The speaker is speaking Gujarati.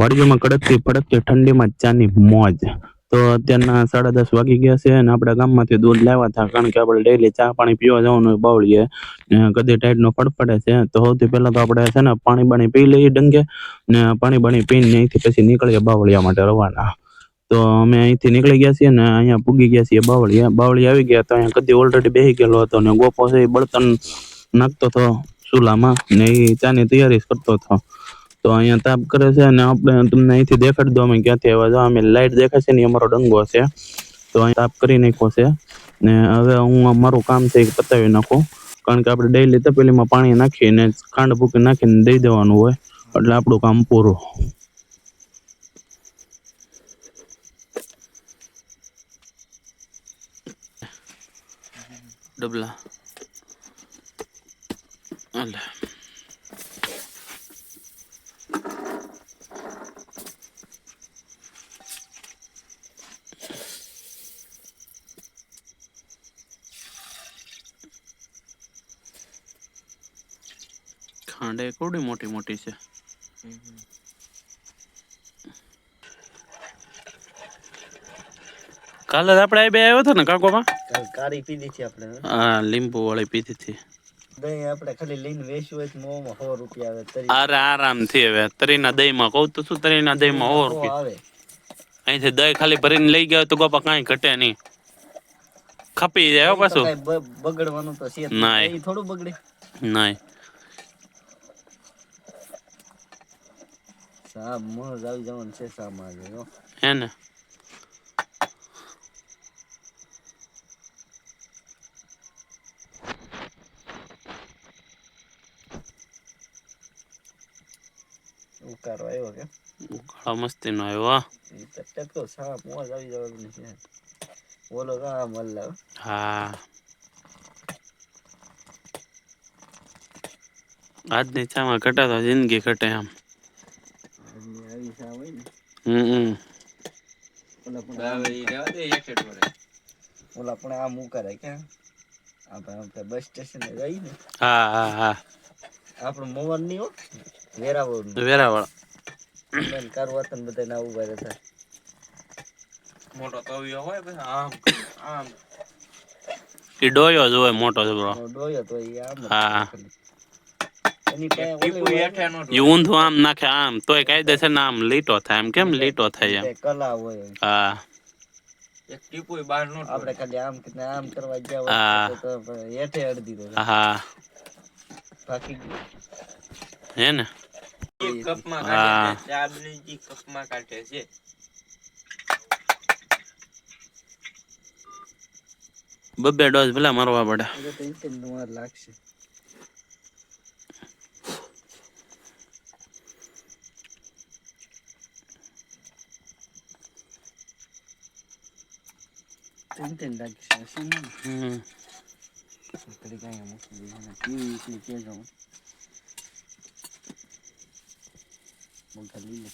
વાડીઓમાં કડકતી ફડકતી ઠંડીમાં ચાની મોજ. તો અત્યારના સાડા દસ વાગી ગયા છે અને આપણા ગામમાંથી દૂધ લાવ્યા હતા. કારણ કે આપણે ડેલી ચા પાણી પીવા જવાનું હોય બાવળીએ, ને કદી ટાઈટનો ફડફડે છે. તો સૌથી પહેલાં તો આપણે છે ને પાણી બાણી પી લઈએ ડંગે, ને પાણી બાણી પીને અહીંથી પછી નીકળીએ બાવળિયા માટે રવાના. તો અમે અહીંથી નીકળી ગયા છીએ ને અહીંયા પૂગી ગયા છીએ બાવળિયા. બાવળી આવી ગયા તો અહીંયા કદી ઓલરેડી બેસી ગયેલો હતો ને ગોપો છે એ બળતણ નાખતો હતો ચૂલામાં ને એ ચાની તૈયારી જ કરતો હતો. તો અહીંયા તાપ કરે છે અને આપણે તમને અહીંથી દેખાડી દો અમે ક્યાંથી આવ્યા છો. અમે લાઈટ દેખાય છે ને અમારો ડંગો છે. તો અહીં તાપ કરી નાખ્યો છે. ને હવે હું મારું કામ છે એ પતાવી નાખું. કારણ કે આપણે ડેઈલી તપેલીમાં પાણી નાખીને ખાંડ ભૂકી નાખીને દઈ દેવાનું હોય. એટલે આપણું કામ પૂરું. ડબલા. અલે ખાંડ એ કોડી મોટી મોટી છે? કાલે જ આપણે આ બે આવ્યો હતો ને કાકોમાં? કાલ કાળી પીધી છે આપણે હા? લીંબુ વાળી પીધી હતી. દહીં આપણે ખાલી લઈને વેચવું હોય તો મોમાં સો રૂપિયા આવે તરી અરે આરામથી હવે તરીના દહીંમાં કહું તો શું તરીના દહીંમાં સો સો રૂપિયા. આવે. અહીંથી દહીં ખાલી ભરીને લઈ ગયા હોય તો ગોપા કાંઈ ઘટે નહીં. ખપી જાય હો તો પાછું. કાંઈ બ- બગડવાનું તો છે જ નાય. નહીં. એ થોડું બગડે. નહીં સાબ મોજ આવી જવાનું છે સામાં હે. ને ઉકારો આવ્યો કે? ઉકાળો મસ્તીનો આવ્યો હા. એ તો સાપ મોજ આવી જવાનું છે. બોલો કા મલ્લા હા? આજની ચામાં ઘટે જિંદગી ઘટે આમ. હોય ને. હમ ઓલા પણ આમ- ઓલા પણ આપણે બસ સ્ટેશને જઈ ને. હા હા હા. આપણું મોવર નહીં હો વેરાવળ વેરાવળ. બેન કારવા તને બધા ના ઊભા રહેતા મોટો તવિયો હોય પછી આમ આમ. એ ડોયો જ હોય મોટો છે ડોયો તો એ આમ હા. ઊંધું આમ નાખે આમ તોય કાયદેસર ના આમ લીટો થાય એમ કેમ લીટો થાય એમ? કલા હોય હા. આપણે ખાલી આમ કે આમ કરવા ગયા તો તો હેઠે અડધી હા. બાકી હે ને? કપમાં કાઢે છે ચાબની જી કપમાં કાઢે છે. બબ્બે ડોઝ ભલા મારવા પડે. તો લાગશે? Instant લાગશે હશે ને હમ ઘડી કાંઈ મૂકી દઈએ ને ટીવી એટલી કે જાઉં મોટા લઈ લે